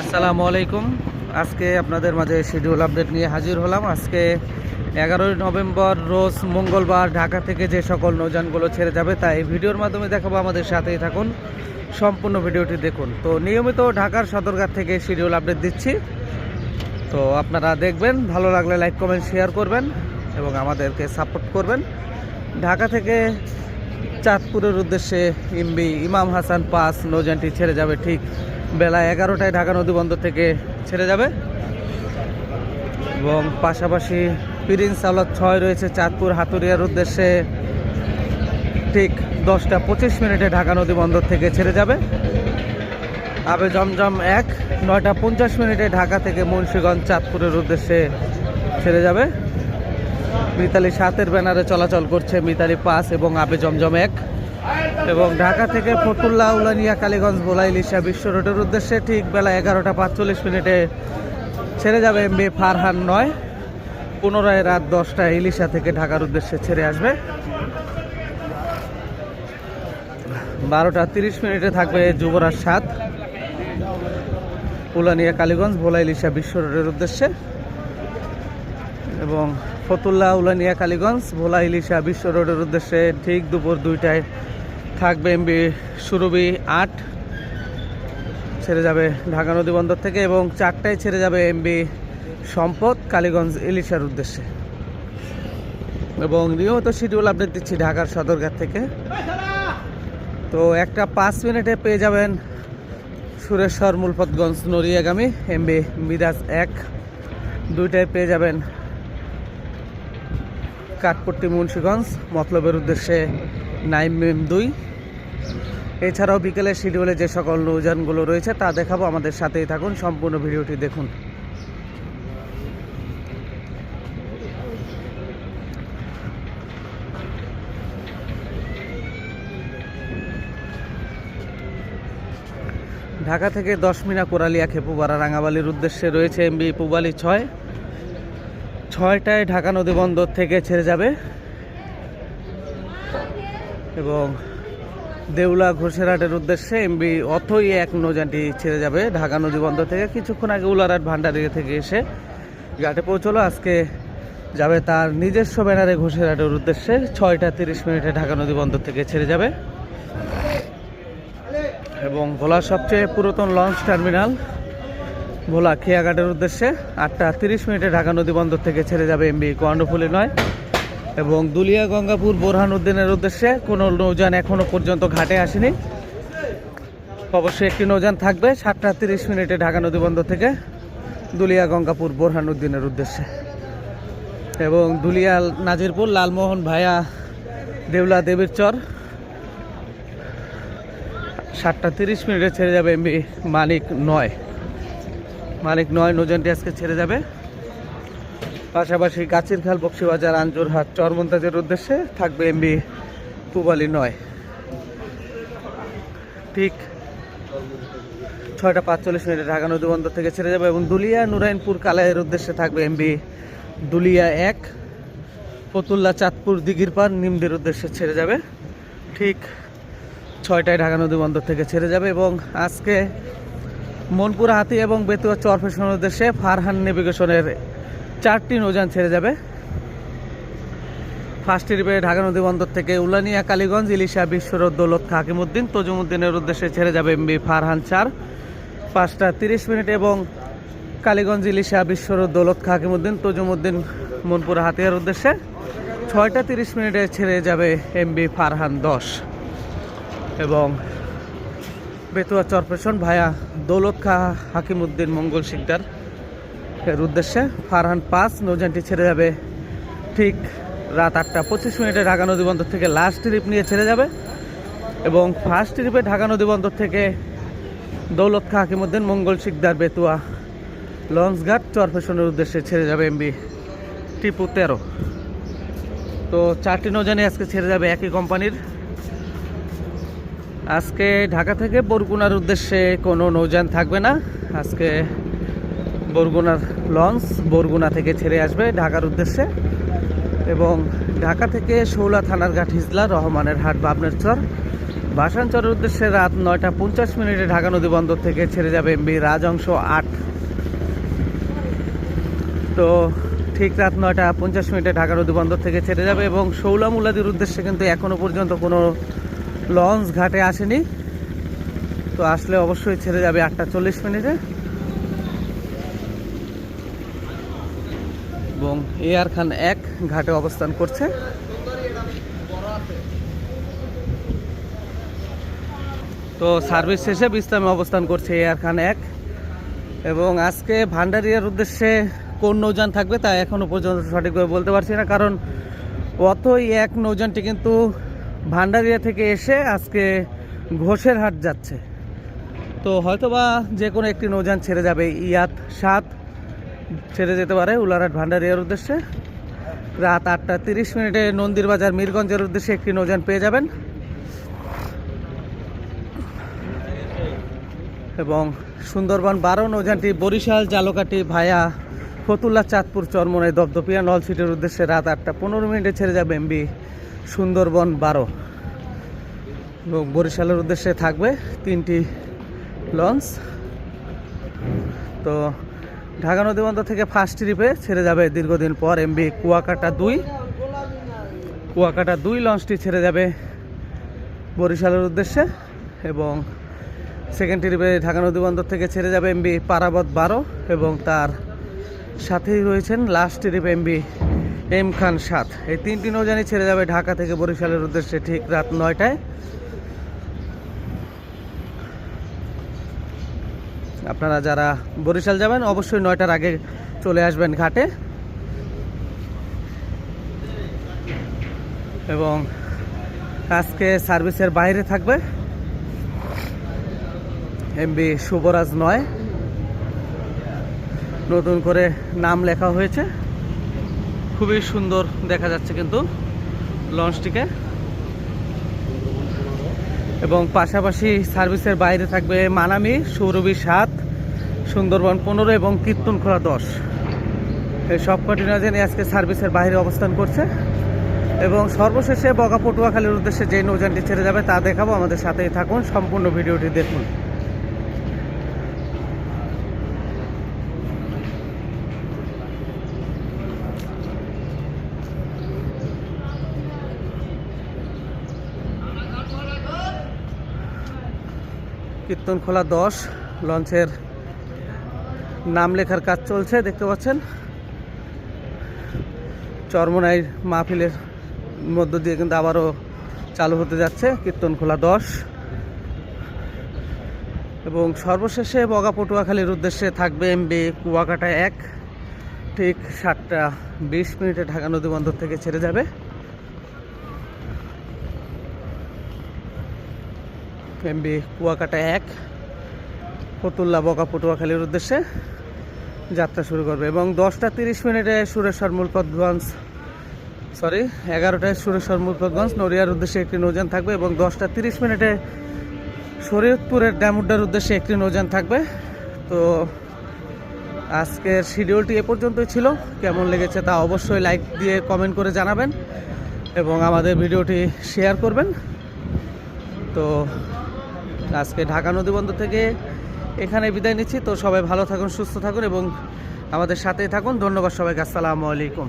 আসসালামু আলাইকুম। আজকে আপনাদের মাঝে শিডিউল আপডেট নিয়ে হাজির হলাম। আজকে এগারোই নভেম্বর, রোজ মঙ্গলবার ঢাকা থেকে যে সকল নৌযানগুলো ছেড়ে যাবে তাই ভিডিওর মাধ্যমে দেখাবো। আমাদের সাথেই থাকুন, সম্পূর্ণ ভিডিওটি দেখুন। তো নিয়মিত ঢাকার সদরঘাট থেকে শিডিউল আপডেট দিচ্ছি। তো আপনারা দেখবেন, ভালো লাগলে লাইক কমেন্ট শেয়ার করবেন এবং আমাদেরকে সাপোর্ট করবেন। ঢাকা থেকে চাঁদপুরের উদ্দেশ্যে ইমবি ইমাম হাসান পাস নৌযানটি ছেড়ে যাবে ঠিক বেলা এগারোটায় ঢাকা নদী বন্দর থেকে ছেড়ে যাবে। এবং পাশাপাশি প্রিন্স আলত ছয় রয়েছে চাঁদপুর হাতুরিয়ার উদ্দেশ্যে ঠিক দশটা পঁচিশ মিনিটে ঢাকা নদী বন্দর থেকে ছেড়ে যাবে। আবে জমজম এক, নয়টা পঞ্চাশ মিনিটে ঢাকা থেকে মুন্সীগঞ্জ চাঁদপুরের উদ্দেশ্যে ছেড়ে যাবে। মিতালি সাতের ব্যানারে চলাচল করছে মিতালি পাস এবং আবে জমজম এক। এবং ঢাকা থেকে ফতুল্লা উলানিয়া কালীগঞ্জ বোলাই লিসা বিশ্ব রোডের উদ্দেশ্যে ঠিক বেলা এগারোটা পাঁচচল্লিশ মিনিটে ছেড়ে যাবে এমবি ফারহান নয়। পুনরায় রাত দশটায় ইলিশা থেকে ঢাকার উদ্দেশ্যে ছেড়ে আসবে। বারোটা তিরিশ মিনিটে থাকবে যুবরাজ সাত। উলানিয়া কালীগঞ্জ ভোলা ইলিশা বিশ্ব রোডের উদ্দেশ্যে। এবং ফতুল্লা উলানিয়া কালীগঞ্জ ভোলা ইলিশা বিশ্ব রোডের উদ্দেশ্যে ঠিক দুপুর দুইটায় থাকবে এমবি সুরভি আট। ছেড়ে যাবে ঢাকা নদী বন্দর থেকে এবং চারটায় ছেড়ে যাবে এমবি সম্পদ, কালীগঞ্জ ইলিশার উদ্দেশ্যে। এবং নিয়মিত শিডিউল আপডেট দিচ্ছি ঢাকার সদরঘাট থেকে। তো একটা পাঁচ মিনিটে পেয়ে যাবেন সুরেশ্বর মূলপতগঞ্জ নড়িয়াগামী, এমবি মিরাজ এক। দুইটায় পেয়ে যাবেন কাঠপট্টি মুন্সীগঞ্জ, মতলবের উদ্দেশ্যে নাইম দুই। এছাড়াও বিকেলে শিডিউলে যে সকল নৌযানগুলো রয়েছে, তা দেখাবো। আমাদের সাথেই থাকুন, সম্পূর্ণ ভিডিওটি দেখুন। ঢাকা থেকে দশ মিনা কোরালিয়া খেপুপাড়া রাঙাবালির উদ্দেশ্যে রয়েছে এমবি পুবালি ছয়। ছয়টায় ঢাকা নদী বন্দর থেকে ছেড়ে যাবে। এবং দেউলা ঘোষেরহাটের উদ্দেশ্যে এমবি অথই এক নৌযানটি ছেড়ে যাবে ঢাকা নদী বন্দর থেকে। কিছুক্ষণ আগে উলারহাট ভান্ডারিয়া থেকে এসে ঘাটে পৌঁছলো। আজকে যাবে তার নিজস্ব ব্যানারে ঘোষেরহাটের উদ্দেশ্যে। ছয়টা তিরিশ মিনিটে ঢাকা নদী বন্দর থেকে ছেড়ে যাবে। এবং ভোলার সবচেয়ে পুরাতন লঞ্চ টার্মিনাল ভোলা খেয়াঘাটের উদ্দেশ্যে। আটটা তিরিশ মিনিটে ঢাকা নদী বন্দর থেকে ছেড়ে যাবে এমবি। কর্ণফুলি নয়। এবং দুলিয়া গঙ্গাপুর বোরহান উদ্দিনের উদ্দেশ্যে কোনো নৌযান এখনও পর্যন্ত ঘাটে আসেনি। অবশ্যই একটি নৌযান থাকবে সাতটা তিরিশ মিনিটে ঢাকা নদী বন্দর থেকে দুলিয়া গঙ্গাপুর বোরহান উদ্দিনের উদ্দেশ্যে। এবং দুলিয়া নাজিরপুর লালমোহন ভায়া দেউলা দেবীর চর সাতটা তিরিশ মিনিটে ছেড়ে যাবে এমবি মানিক নয়। মানিক নয় নৌযানটি আজকে ছেড়ে যাবে। পাশাপাশি গাছির খাল, বক্সিবাজার আঞ্জুরহাট চরমন্তাজের উদ্দেশ্যে থাকবে এমবি পুবালি নয়। ঠিক ছয়টা পাঁচচল্লিশ মিনিটে ঢাকা নদী বন্দর থেকে ছেড়ে যাবে এবং দুলিয়া নুরাইনপুর কালাইয়ের উদ্দেশ্যে থাকবে এমবি দুলিয়া এক। ফতুল্লা চাঁদপুর দিঘির পার নিমদের উদ্দেশ্যে ছেড়ে যাবে। ঠিক ছয়টায় ঢাকা নদী বন্দর থেকে ছেড়ে যাবে এবং আজকে মনপুরা হাতি এবং বেতুয়া চরফেশনের উদ্দেশ্যে ফারহান নেভিগেশনের চারটি নৌযান ছেড়ে যাবে। ফার্স্ট ট্রিপে ঢাকা নদী বন্দর থেকে উলানিয়া, কালীগঞ্জ, ইলিশা বিশ্বরোড দৌলত হাকিমুদ্দিন তজুমুদ্দিনের উদ্দেশ্যে ছেড়ে যাবে এমবি ফারহান চার। পাঁচটা তিরিশ মিনিট এবং কালীগঞ্জ, ইলিশা বিশ্বরোড দৌলত হাকিমুদ্দিন তজুমুদ্দিন, মনপুর, হাতিয়ার উদ্দেশ্যে ছয়টা তিরিশ মিনিটে ছেড়ে যাবে এমবি ফারহান দশ। এবং বেতুয়া চরপেশন ভায়া দৌলত খা হাকিমুদ্দিন মঙ্গল শিকদার। এর উদ্দেশ্যে ফারহান পাস নৌযানটি ছেড়ে যাবে ঠিক রাত আটটা পঁচিশ মিনিটে ঢাকা নদী বন্দর থেকে লাস্ট ট্রিপ নিয়ে ছেড়ে যাবে এবং ফার্স্ট ট্রিপে ঢাকা নদী বন্দর থেকে দৌলত খা হাকিমুদ্দিন, মঙ্গল শিকদার, বেতুয়া, লঞ্চঘাট, চরফেশনের উদ্দেশ্যে ছেড়ে যাবে এমবি টিপু তেরো। তো চারটি নৌযানই আজকে ছেড়ে যাবে একই কোম্পানির। আজকে ঢাকা থেকে বরগুনার উদ্দেশ্যে কোনো নৌযান থাকবে না। আজকে বরগুনার লঞ্চ বরগুনা থেকে ছেড়ে আসবে ঢাকার উদ্দেশ্যে এবং ঢাকা থেকে শৌলা থানার ঘাট হিজলা রহমানের হাট বাবনের চর ভাসানচরের উদ্দেশ্যে রাত নয়টা পঞ্চাশ মিনিটে ঢাকা নদী বন্দর থেকে ছেড়ে যাবে এমবি রাজংশ আট। তো ঠিক রাত নয়টা পঞ্চাশ মিনিটে ঢাকা নদী বন্দর থেকে ছেড়ে যাবে এবং শৌলা মুলাদির উদ্দেশ্যে কিন্তু এখনও পর্যন্ত কোনো লঞ্চ ঘাটে আসেনি। তো আসলে অবশ্যই ছেড়ে যাবে আটটা চল্লিশ মিনিটে। এবং এয়ার খান এক ঘাটে অবস্থান করছে। তো সার্ভিস শেষে বিশ্রামে অবস্থান করছে এয়ার খান এক। এবং আজকে ভান্ডারিয়ার উদ্দেশ্যে কোন নৌযান থাকবে তা এখনও পর্যন্ত সঠিকভাবে বলতে পারছি না, কারণ অতই এক নৌযানটি কিন্তু ভান্ডারিয়া থেকে এসে আজকে ঘোষের হাট যাচ্ছে। তো হয়তোবা যে কোনো একটি নৌযান ছেড়ে যাবে, ইয়াত সাত ছেড়ে যেতে পারে উলারহাট ভান্ডারিয়ার উদ্দেশ্যে। রাত আটটা তিরিশ মিনিটে নন্দীর বাজার মিরগঞ্জের উদ্দেশ্যে একটি নৌযান পেয়ে যাবেন। এবং সুন্দরবন বারো, নৌযানটি বরিশাল জালকাটি ভায়া ফতুল্লা, চাঁদপুর, চরমনাই, দপদপিয়া নলছিটের উদ্দেশ্যে রাত আটটা পনেরো মিনিটে ছেড়ে যাবে এমবি সুন্দরবন বারো। এবং বরিশালের উদ্দেশ্যে থাকবে তিনটি লঞ্চ। তো ঢাকা নদী বন্দর থেকে ফার্স্ট ট্রিপে ছেড়ে যাবে দীর্ঘদিন পর এমবি কুয়াকাটা দুই। কুয়াকাটা দুই লঞ্চটি ছেড়ে যাবে বরিশালের উদ্দেশ্যে এবং সেকেন্ড ট্রিপে ঢাকা নদী বন্দর থেকে ছেড়ে যাবে এমবি পারাবত বারো এবং তার সাথেই রয়েছেন লাস্ট ট্রিপ এমবি এম খান সাত। এই তিনটি নৌজানি ছেড়ে যাবে ঢাকা থেকে বরিশালের উদ্দেশ্যে ঠিক রাত নয়টায়। আপনারা যারা বরিশাল যাবেন, অবশ্যই নয়টার আগে চলে আসবেন ঘাটে। এবং আজকে সার্ভিসের বাইরে থাকবে এমবি শুভরাজ নয়। নতুন করে নাম লেখা হয়েছে। খুবই সুন্দর দেখা যাচ্ছে কিন্তু লঞ্চটিকে। এবং পাশাপাশি সার্ভিসের বাইরে থাকবে মানামি, সৌরভী সাত, সুন্দরবন পনেরো এবং কীর্তনখোলা দশ। এই সব কটি নৌজানি আজকে সার্ভিসের বাইরে অবস্থান করছে। এবং সর্বশেষে বগা পটুয়াখালীর উদ্দেশ্যে যে নৌজানটি ছেড়ে যাবে তা দেখাবো। আমাদের সাথেই থাকুন, সম্পূর্ণ ভিডিওটি দেখুন। কীর্তনখোলা দশ, লঞ্চের নাম লেখার কাজ চলছে, দেখতে পাচ্ছেন? চরমনাই মাহফিলের মধ্য দিয়ে কিন্তু আবারও চালু হতে যাচ্ছে কীর্তনখোলা দশ। এবং সর্বশেষে বগা পটুয়াখালীর উদ্দেশ্যে থাকবে এমবি কুয়াকাটা এক, ঠিক সাতটা বিশ মিনিটে ঢাকা নদী বন্দর থেকে ছেড়ে যাবে। এমবি কুয়াকাটা এক, ফতুল্লা, বকা পটুয়াখালীর উদ্দেশ্যে যাত্রা শুরু করবে। এবং দশটা তিরিশ মিনিটে সুরেশ্বর মূলপথগঞ্জ সরি এগারোটায় সুরেশ্বর মূলপথগঞ্জ নড়িয়ার উদ্দেশ্যে একটি নৌযান থাকবে এবং দশটা তিরিশ মিনিটে শরীয়তপুরের ড্যামুড্ডার উদ্দেশ্যে একটি নৌযান থাকবে। তো আজকের শিডিউলটি এ পর্যন্তই ছিল। কেমন লেগেছে তা অবশ্যই লাইক দিয়ে কমেন্ট করে জানাবেন এবং আমাদের ভিডিওটি শেয়ার করবেন। তো আজকে ঢাকা নদীবন্দর থেকে এখানে বিদায় নিচ্ছি। তো সবাই ভালো থাকুন, সুস্থ থাকুন এবং আমাদের সাথেই থাকুন। ধন্যবাদ সবাইকে। আসসালামু আলাইকুম।